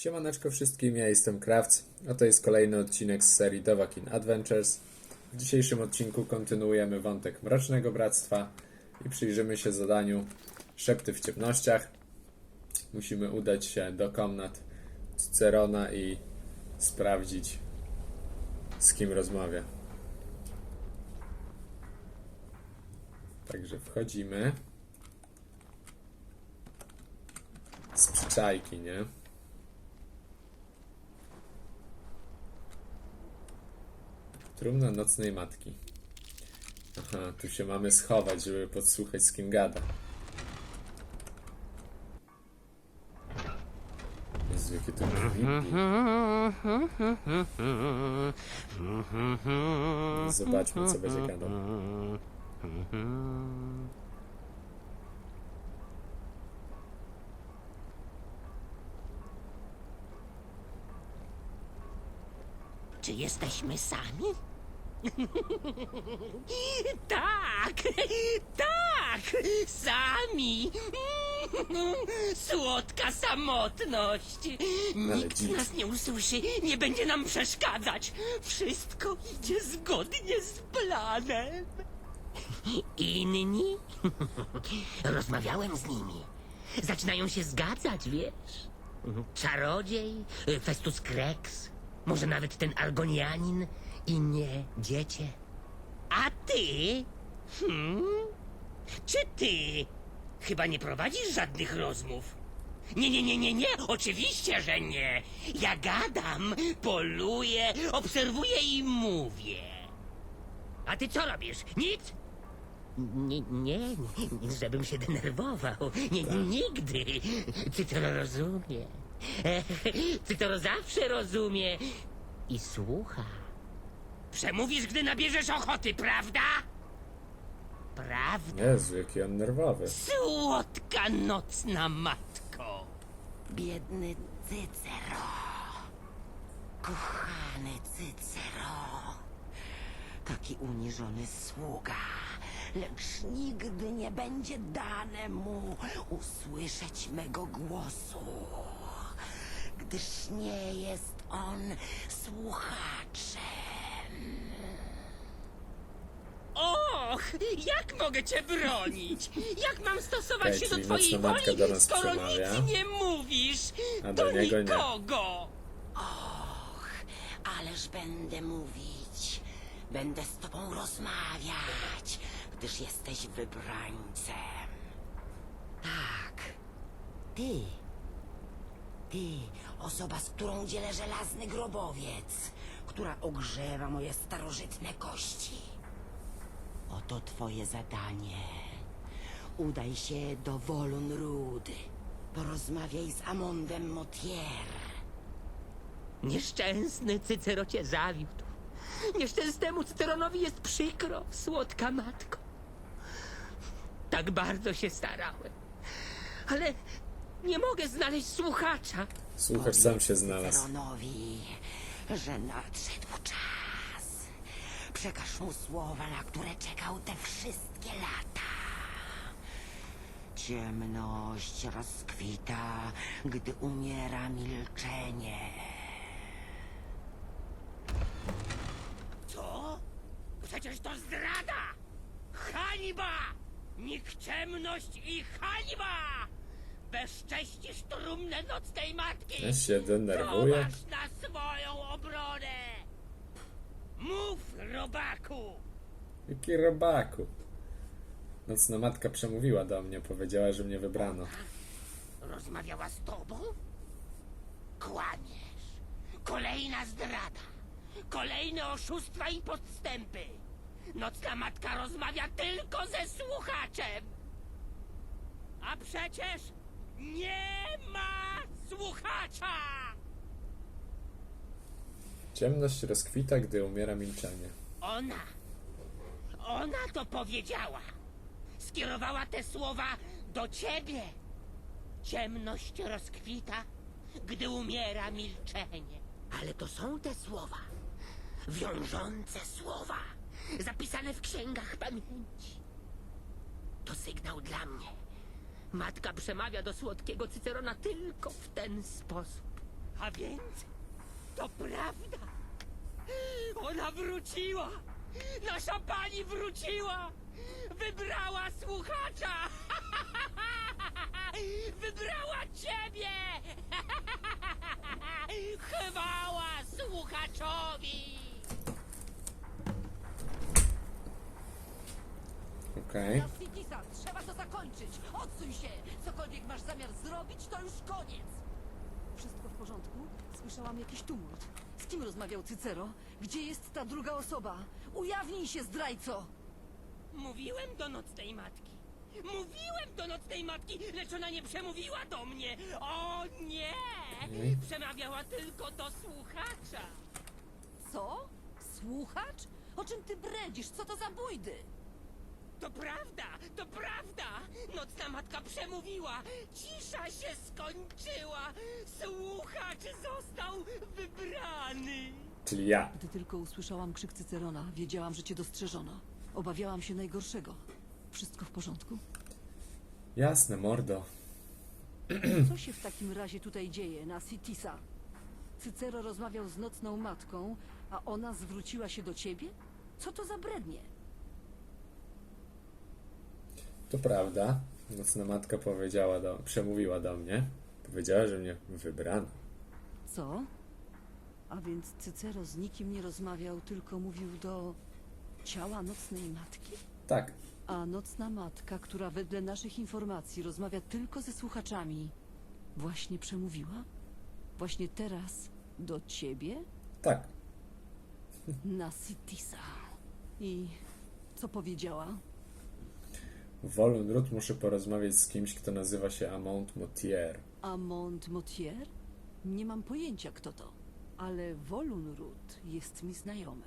Siemaneczko wszystkim, ja jestem Krawc, a to jest kolejny odcinek z serii Dowakin Adventures. W dzisiejszym odcinku kontynuujemy wątek Mrocznego Bractwa i przyjrzymy się zadaniu Szepty w ciemnościach. Musimy udać się do komnat Cycerona i sprawdzić z kim rozmawia. Także wchodzimy. Z przyczajki, nie? Trumna nocnej matki. Aha, tu się mamy schować, żeby podsłuchać z kim gada. Jezu, jakie to. Zobaczmy, co będzie gadał. Czy jesteśmy sami? Tak, tak, sami. Słodka samotność. Nikt nas nie usłyszy, nie będzie nam przeszkadzać. Wszystko idzie zgodnie z planem. Inni? Rozmawiałem z nimi. Zaczynają się zgadzać, wiesz? Czarodziej, Festus Krex, może nawet ten Argonianin i nie dziecię. A ty? Hmm? Czy ty? Chyba nie prowadzisz żadnych rozmów. Nie, nie, nie, nie, nie, oczywiście, że nie. Ja gadam, poluję, obserwuję i mówię. A ty co robisz? Nic? Nie, nie, nie, żebym się denerwował. Nie, nie, nigdy. Cytero rozumie. Cytero zawsze rozumie i słucha. Przemówisz, gdy nabierzesz ochoty, prawda? Prawda? Jezu, jaki on nerwowy. Słodka nocna matko. Biedny Cycero. Kochany Cycero. Taki uniżony sługa. Lecz nigdy nie będzie dane mu usłyszeć mego głosu. Gdyż nie jest on słuchaczem. Och, jak mogę cię bronić? Jak mam stosować Okej, się do czyli twojej matka do woli, nas skoro przemawia. nic nie mówisz? A do do niego nie. nikogo. Och, ależ będę mówić. Będę z tobą rozmawiać, gdyż jesteś wybrańcem. Tak, ty. Ty, osoba, z którą dzielę żelazny grobowiec, która ogrzewa moje starożytne kości. Oto twoje zadanie. Udaj się do Wolun Rud. Porozmawiaj z Amondem Motier. Nieszczęsny Cycero cię zawiódł. Nieszczęsnemu Cyceronowi jest przykro, słodka matko. Tak bardzo się starałem. Ale nie mogę znaleźć słuchacza. Słuchacz sam się znalazł. Cyceronowi, że nadszedł czas. Przekaż mu słowa, na które czekał te wszystkie lata. Ciemność rozkwita, gdy umiera milczenie. Co? Przecież to zdrada! Hańba! Nikczemność i hańba! Bezcześcisz trumnę nocnej matki! Ja się denerwuję. Na swoją obronę! Mów, robaku! Jaki robaku. Nocna matka przemówiła do mnie, powiedziała, że mnie wybrano. Rozmawiała z tobą? Kłamiesz. Kolejna zdrada. Kolejne oszustwa i podstępy. Nocna matka rozmawia tylko ze słuchaczem. A przecież nie ma słuchacza! Ciemność rozkwita, gdy umiera milczenie. Ona, ona to powiedziała. Skierowała te słowa do ciebie. Ciemność rozkwita, gdy umiera milczenie. Ale to są te słowa, wiążące słowa, zapisane w księgach pamięci. To sygnał dla mnie. Matka przemawia do słodkiego Cycerona tylko w ten sposób. A więc to prawda. Ona wróciła. Nasza pani wróciła. Wybrała słuchacza. Wybrała ciebie. Chwała słuchaczowi. Okej. To zakończyć! Odsuń się! Cokolwiek masz zamiar zrobić, to już koniec! Wszystko w porządku? Słyszałam jakiś tumult. Z kim rozmawiał Cycero? Gdzie jest ta druga osoba? Ujawnij się, zdrajco! Mówiłem do nocnej matki. Mówiłem do nocnej matki, lecz ona nie przemówiła do mnie. O nie! Przemawiała tylko do słuchacza. Co? Słuchacz? O czym ty bredzisz? Co to za bójdy? To prawda, to prawda! Nocna matka przemówiła! Cisza się skończyła! Słuchacz został wybrany! Czyli ja. Gdy tylko usłyszałam krzyk Cycerona, wiedziałam, że cię dostrzeżono. Obawiałam się najgorszego. Wszystko w porządku? Jasne, mordo. Co się w takim razie tutaj dzieje na Sitisa? Cycero rozmawiał z nocną matką, a ona zwróciła się do ciebie? Co to za brednie? To prawda. Nocna matka powiedziała do, przemówiła do mnie. Powiedziała, że mnie wybrano. Co? A więc Cycero z nikim nie rozmawiał, tylko mówił do ciała nocnej matki? Tak, A nocna matka, która wedle naszych informacji rozmawia tylko ze słuchaczami, właśnie przemówiła? Właśnie teraz do ciebie? tak. Na Sitisa. I co powiedziała? Wolunrut muszę porozmawiać z kimś, kto nazywa się Amont Motier. Amont Motier? Nie mam pojęcia, kto to. Ale Wolunrut jest mi znajomy.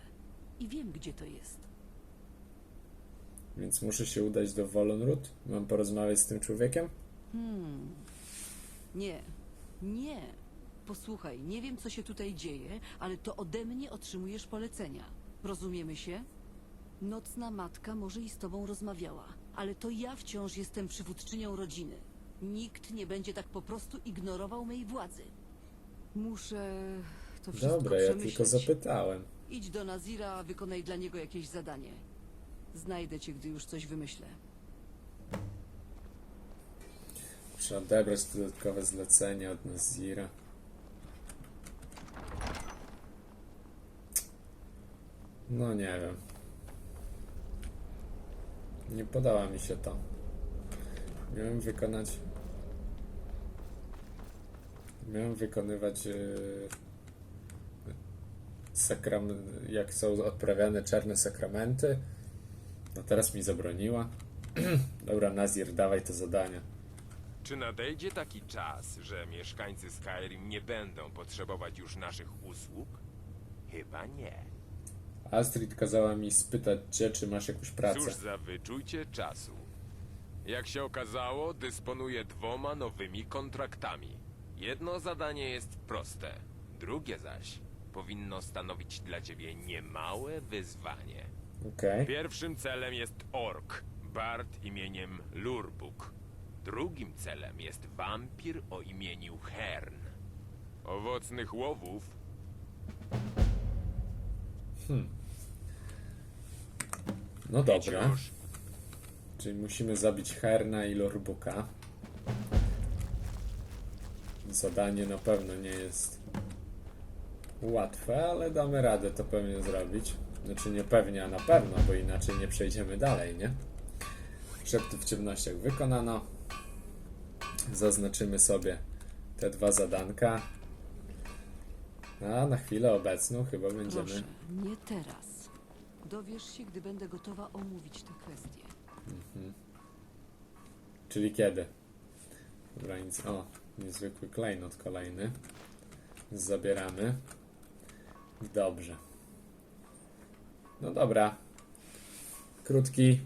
I wiem, gdzie to jest. Więc muszę się udać do Wolunrut? Mam porozmawiać z tym człowiekiem? Nie, nie. Posłuchaj, nie wiem, co się tutaj dzieje, ale to ode mnie otrzymujesz polecenia. Rozumiemy się? Nocna matka może i z tobą rozmawiała, ale to ja wciąż jestem przywódczynią rodziny. Nikt nie będzie tak po prostu ignorował mej władzy. Muszę to wszystko Dobra, ja przemyśleć. tylko zapytałem. Idź do Nazira, a wykonaj dla niego jakieś zadanie. Znajdę cię, gdy już coś wymyślę. Muszę odebrać dodatkowe zlecenie od Nazira. No nie wiem. Nie podoba mi się to. Miałem wykonać. Miałem wykonywać. Yy, sakram... Jak są odprawiane czarne sakramenty. No teraz mi zabroniła. Dobra, Nazir, dawaj te zadania. Czy nadejdzie taki czas, że mieszkańcy Skyrim nie będą potrzebować już naszych usług? Chyba nie. Astrid kazała mi spytać cię, czy masz jakąś pracę. Cóż za wyczujcie czasu. Jak się okazało, dysponuję dwoma nowymi kontraktami. Jedno zadanie jest proste, drugie zaś powinno stanowić dla ciebie niemałe wyzwanie. Okej. Pierwszym celem jest ork, bard imieniem Lurbuk. Drugim celem jest wampir o imieniu Hern. Owocnych łowów No dobra. Czyli musimy zabić Herna i Lorbuka. Zadanie na pewno nie jest łatwe, ale damy radę to pewnie zrobić. Znaczy nie pewnie, a na pewno, bo inaczej nie przejdziemy dalej, nie? Szepty w ciemnościach wykonano. Zaznaczymy sobie te dwa zadanka. A na chwilę obecną chyba będziemy. Proszę, nie teraz. Dowiesz się, gdy będę gotowa omówić tę kwestię. Czyli kiedy? Dobra, nic. O, niezwykły klejnot kolejny. Zabieramy. Dobrze. No dobra. Krótki,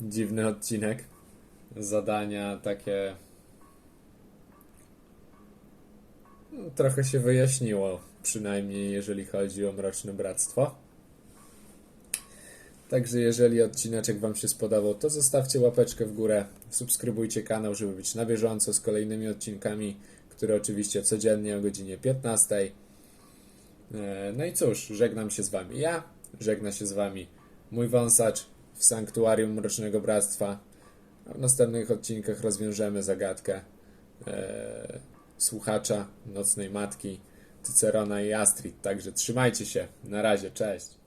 dziwny odcinek. Zadania takie. No, trochę się wyjaśniło, przynajmniej jeżeli chodzi o Mroczne Bractwo. Także jeżeli odcineczek Wam się spodobał, to zostawcie łapeczkę w górę, subskrybujcie kanał, żeby być na bieżąco z kolejnymi odcinkami, który oczywiście codziennie o godzinie 15. E, No i cóż, żegnam się z wami ja, żegna się z wami mój wąsacz w Sanktuarium Mrocznego Bractwa. W następnych odcinkach rozwiążemy zagadkę e, słuchacza Nocnej Matki, Cycerona i Astrid. Także trzymajcie się. Na razie, cześć.